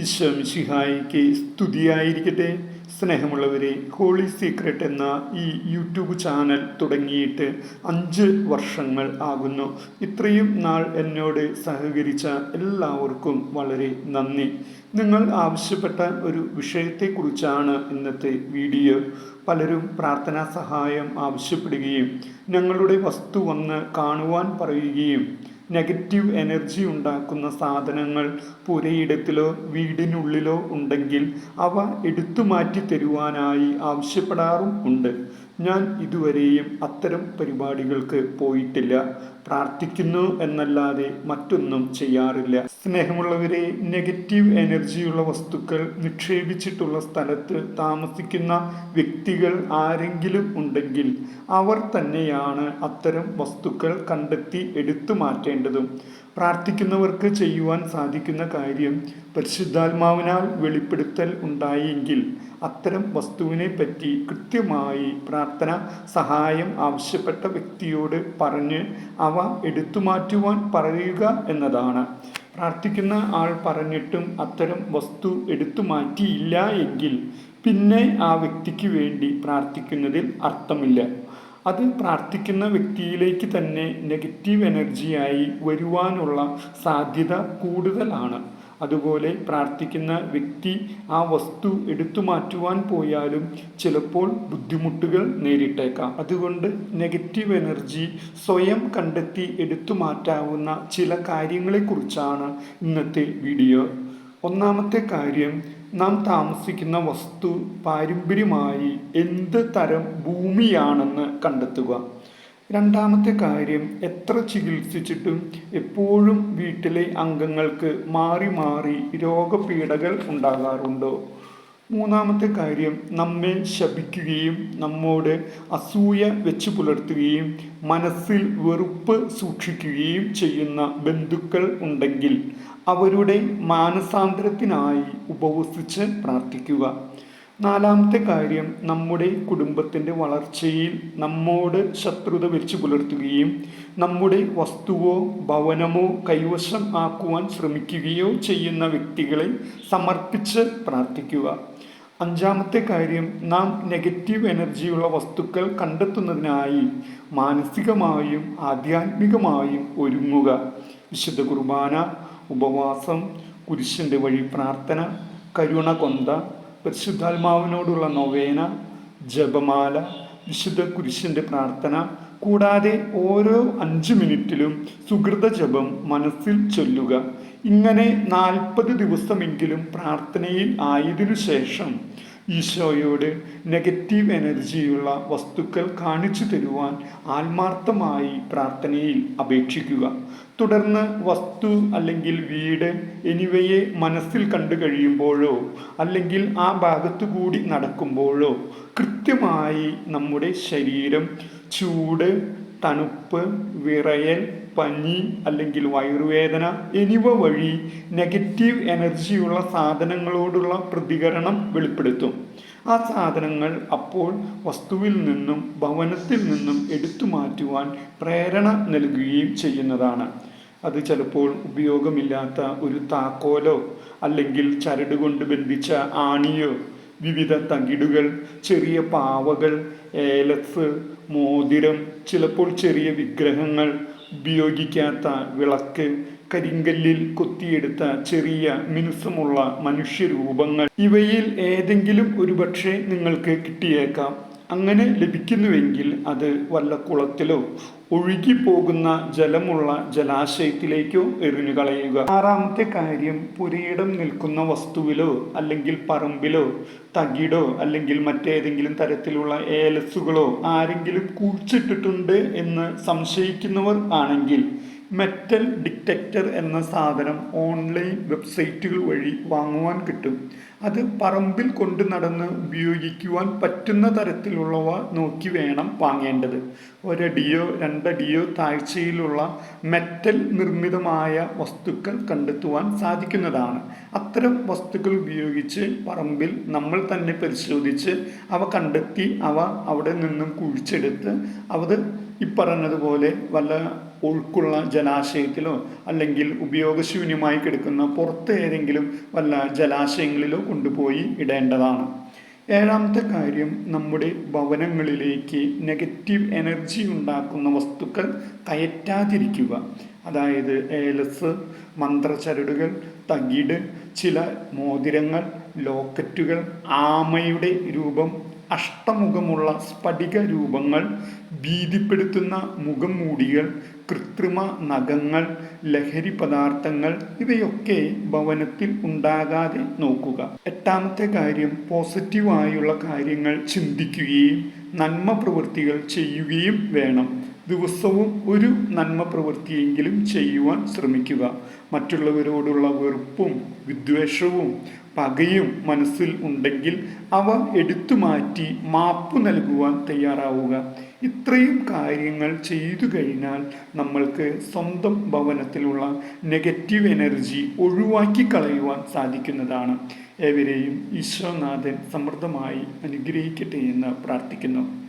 ഈശോ മിശിഹായിക്ക് സ്തുതിയായിരിക്കട്ടെ. സ്നേഹമുള്ളവരെ ഹോളി സീക്രട്ട് എന്ന ഈ യൂട്യൂബ് ചാനൽ തുടങ്ങിയിട്ട് അഞ്ച് വർഷങ്ങൾ ആകുന്നു. ഇത്രയും നാൾ എന്നോട് സഹകരിച്ച എല്ലാവർക്കും വളരെ നന്ദി. നിങ്ങൾ ആവശ്യപ്പെട്ട ഒരു വിഷയത്തെക്കുറിച്ചാണ് ഇന്നത്തെ വീഡിയോ. പലരും പ്രാർത്ഥനാ സഹായം ആവശ്യപ്പെടുകയും ഞങ്ങളുടെ വസ്തു വന്ന് കാണുവാൻ പറയുകയും നെഗറ്റീവ് എനർജി ഉണ്ടാക്കുന്ന സാധനങ്ങൾ പുരയിടത്തിലോ വീടിനുള്ളിലോ ഉണ്ടെങ്കിൽ അവ എടുത്തു മാറ്റി തരുവാനായി ആവശ്യപ്പെടാറും ഉണ്ട്. ഞാൻ ഇതുവരെയും അത്തരം പരിപാടികൾക്ക് പോയിട്ടില്ല. പ്രാർത്ഥിക്കുന്നു എന്നല്ലാതെ മറ്റൊന്നും ചെയ്യാറില്ല. സ്നേഹമുള്ളവരെ നെഗറ്റീവ് എനർജിയുള്ള വസ്തുക്കൾ നിക്ഷേപിച്ചിട്ടുള്ള സ്ഥലത്ത് താമസിക്കുന്ന വ്യക്തികൾ ആരെങ്കിലും ഉണ്ടെങ്കിൽ അവർ തന്നെയാണ് അത്തരം വസ്തുക്കൾ കണ്ടെത്തി എടുത്തു മാറ്റേണ്ടതും. പ്രാർത്ഥിക്കുന്നവർക്ക് ചെയ്യുവാൻ സാധിക്കുന്ന കാര്യം പരിശുദ്ധാത്മാവിനാൽ വെളിപ്പെടുത്തൽ ഉണ്ടായെങ്കിൽ അത്തരം വസ്തുവിനെ പറ്റി കൃത്യമായി പ്രാർത്ഥന സഹായം ആവശ്യപ്പെട്ട വ്യക്തിയോട് പറഞ്ഞ് അവ എടുത്തുമാറ്റുവാൻ പറയുക എന്നതാണ്. പ്രാർത്ഥിക്കുന്ന ആൾ പറഞ്ഞിട്ടും അത്തരം വസ്തു എടുത്തു മാറ്റിയില്ല എങ്കിൽ പിന്നെ ആ വ്യക്തിക്ക് വേണ്ടി പ്രാർത്ഥിക്കുന്നതിൽ അർത്ഥമില്ല. അത് പ്രാർത്ഥിക്കുന്ന വ്യക്തിയിലേക്ക് തന്നെ നെഗറ്റീവ് എനർജിയായി വരുവാനുള്ള സാധ്യത കൂടുതലാണ്. അതുപോലെ പ്രാർത്ഥിക്കുന്ന വ്യക്തി ആ വസ്തു എടുത്തു മാറ്റുവാൻ പോയാലും ചിലപ്പോൾ ബുദ്ധിമുട്ടുകൾ നേരിട്ടേക്കാം. അതുകൊണ്ട് നെഗറ്റീവ് എനർജി സ്വയം കണ്ടെത്തി എടുത്തു മാറ്റാവുന്ന ചില കാര്യങ്ങളെക്കുറിച്ചാണ് ഇന്നത്തെ വീഡിയോ ഒന്നാമത്തെ കാര്യം നാം താമസിക്കുന്ന വസ്തു പാരമ്പര്യമായി എന്ത് തരം ഭൂമിയാണെന്ന് കണ്ടെത്തുക. രണ്ടാമത്തെ കാര്യം എത്ര ചികിത്സിച്ചിട്ടും എപ്പോഴും വീട്ടിലെ അംഗങ്ങൾക്ക് മാറി മാറി രോഗപീഠകൾ ഉണ്ടാകാറുണ്ടോ? മൂന്നാമത്തെ കാര്യം നമ്മെ ശപിക്കുകയും നമ്മോട് അസൂയ വെച്ച് പുലർത്തുകയും മനസ്സിൽ വെറുപ്പ് സൂക്ഷിക്കുകയും ചെയ്യുന്ന ബന്ധുക്കൾ ഉണ്ടെങ്കിൽ അവരുടെ മാനസാന്തരത്തിനായി ഉപവസിച്ച് പ്രാർത്ഥിക്കുക. നാലാമത്തെ കാര്യം നമ്മുടെ കുടുംബത്തിന്റെ വളർച്ചയിൽ നമ്മോട് ശത്രുത വെച്ച് പുലർത്തുകയും നമ്മുടെ വസ്തുവോ ഭവനമോ കൈവശം ആക്കുവാൻ ശ്രമിക്കുകയോ ചെയ്യുന്ന വ്യക്തികളെ സമർപ്പിച്ച് പ്രാർത്ഥിക്കുക. അഞ്ചാമത്തെ കാര്യം നാം നെഗറ്റീവ് എനർജിയുള്ള വസ്തുക്കൾ കണ്ടെത്തുന്നതിനായി മാനസികമായും ആധ്യാത്മികമായും ഒരുങ്ങുക. വിശുദ്ധ കുർബാന ഉപവാസം കുരിശിന്റെ വഴി പ്രാർത്ഥന കരുണ കൊന്ത പരിശുദ്ധാത്മാവിനോടുള്ള നൊവേന ജപമാല വിശുദ്ധ കുരിശിന്റെ പ്രാർത്ഥന കൂടാതെ ഓരോ അഞ്ച് മിനിറ്റിലും സുഹൃത ജപം മനസ്സിൽ ചൊല്ലുക. ഇങ്ങനെ നാൽപ്പത് ദിവസമെങ്കിലും പ്രാർത്ഥനയിൽ ആയതിനു ശേഷം ഈശോയോട് നെഗറ്റീവ് എനർജിയുള്ള വസ്തുക്കൾ കാണിച്ചു തരുവാൻ ആത്മാർത്ഥമായി പ്രാർത്ഥനയിൽ അപേക്ഷിക്കുക. തുടർന്ന് വസ്തു അല്ലെങ്കിൽ വീട് എന്നിവയെ മനസ്സിൽ കണ്ടു കഴിയുമ്പോഴോ അല്ലെങ്കിൽ ആ ഭാഗത്തു കൂടി നടക്കുമ്പോഴോ കൃത്യമായി നമ്മുടെ ശരീരം ചൂട് തണുപ്പ് വിറയൽ പനി അല്ലെങ്കിൽ വയറുവേദന എന്നിവ വഴി നെഗറ്റീവ് എനർജിയുള്ള സാധനങ്ങളോടുള്ള പ്രതികരണം വെളിപ്പെടുത്തും. ആ സാധനങ്ങൾ അപ്പോൾ വസ്തുവിൽ നിന്നും ഭവനത്തിൽ നിന്നും എടുത്തു മാറ്റുവാൻ പ്രേരണ നൽകുകയും ചെയ്യുന്നതാണ്. അത് ചിലപ്പോൾ ഉപയോഗമില്ലാത്ത ഒരു താക്കോലോ അല്ലെങ്കിൽ ചരട് കൊണ്ട് ബന്ധിച്ച ആണിയോ വിവിധ തകിടുകൾ ചെറിയ പാവകൾ ഏലസ് മോതിരം ചിലപ്പോൾ ചെറിയ വിഗ്രഹങ്ങൾ ഉപയോഗിക്കാത്ത വിളക്ക് കരിങ്കല്ലിൽ കൊത്തിയെടുത്ത ചെറിയ മിനുസമുള്ള മനുഷ്യരൂപങ്ങൾ. ഇവയിൽ ഏതെങ്കിലും ഒരുപക്ഷെ നിങ്ങൾക്ക് കിട്ടിയേക്കാം. അങ്ങനെ ലഭിക്കുന്നുവെങ്കിൽ അത് വല്ല കുളത്തിലോ ഒഴുകിപ്പോകുന്ന ജലമുള്ള ജലാശയത്തിലേക്കോ എറിഞ്ഞു കളയുക ആറാമത്തെ കാര്യം പുരയിടം നിൽക്കുന്ന വസ്തുവിലോ അല്ലെങ്കിൽ പറമ്പിലോ തകിടോ അല്ലെങ്കിൽ മറ്റേതെങ്കിലും തരത്തിലുള്ള ഏലസുകളോ ആരെങ്കിലും കുഴിച്ചിട്ടിട്ടുണ്ട് എന്ന് സംശയിക്കുന്നവർ ആണെങ്കിൽ മെറ്റൽ ഡിറ്റക്ടർ എന്ന സാധനം ഓൺലൈൻ വെബ്സൈറ്റുകൾ വഴി വാങ്ങുവാൻ കിട്ടും. അത് പറമ്പിൽ കൊണ്ട് നടന്ന് ഉപയോഗിക്കുവാൻ പറ്റുന്ന തരത്തിലുള്ളവ നോക്കി വേണം വാങ്ങേണ്ടത്. ഒരടിയോ രണ്ടടിയോ താഴ്ചയിലുള്ള മെറ്റൽ നിർമ്മിതമായ വസ്തുക്കൾ കണ്ടെത്തുവാൻ സാധിക്കുന്നതാണ്. അത്തരം വസ്തുക്കൾ ഉപയോഗിച്ച് പറമ്പിൽ നമ്മൾ തന്നെ പരിശോധിച്ച് അവ കണ്ടെത്തി അവ അവിടെ നിന്നും കുഴിച്ചെടുത്ത് അത് ഈ പറഞ്ഞതുപോലെ വല്ല ഉൾക്കുള്ള ജലാശയത്തിലോ അല്ലെങ്കിൽ ഉപയോഗശൂന്യമായി കിടക്കുന്ന പുറത്ത് ഏതെങ്കിലും വല്ല ജലാശയങ്ങളിലോ കൊണ്ടുപോയി ഇടേണ്ടതാണ്. ഏഴാമത്തെ കാര്യം നമ്മുടെ ഭവനങ്ങളിലേക്ക് നെഗറ്റീവ് എനർജി ഉണ്ടാക്കുന്ന വസ്തുക്കൾ കയറ്റാതിരിക്കുക. അതായത് ഏലസ് മന്ത്രചരടുകൾ തകിട് ചില മോതിരങ്ങൾ ലോക്കറ്റുകൾ ആമയുടെ രൂപം അഷ്ടമുഖമുള്ള സ്ഫടിക രൂപങ്ങൾ ഭീതിപ്പെടുത്തുന്ന മുഖം മൂടികൾ കൃത്രിമ നഖങ്ങൾ ലഹരി പദാർത്ഥങ്ങൾ ഇവയൊക്കെ ഭവനത്തിൽ ഉണ്ടാകാതെ നോക്കുക. എട്ടാമത്തെ കാര്യം പോസിറ്റീവായുള്ള കാര്യങ്ങൾ ചിന്തിക്കുകയും നന്മ പ്രവൃത്തികൾ ചെയ്യുകയും വേണം. ദിവസവും ഒരു നന്മ പ്രവൃത്തിയെങ്കിലും ചെയ്യുവാൻ ശ്രമിക്കുക. മറ്റുള്ളവരോടുള്ള വെറുപ്പും വിദ്വേഷവും പകയും മനസ്സിൽ ഉണ്ടെങ്കിൽ അവ എടുത്തു മാറ്റി മാപ്പ് നൽകുവാൻ തയ്യാറാവുക. ഇത്രയും കാര്യങ്ങൾ ചെയ്തു കഴിഞ്ഞാൽ നമ്മൾക്ക് സ്വന്തം ഭവനത്തിലുള്ള നെഗറ്റീവ് എനർജി ഒഴിവാക്കി കളയുവാൻ സാധിക്കുന്നതാണ്. ഏവരെയും ഈശ്വരനാഥൻ സമൃദ്ധമായി അനുഗ്രഹിക്കട്ടെ എന്ന് പ്രാർത്ഥിക്കുന്നു.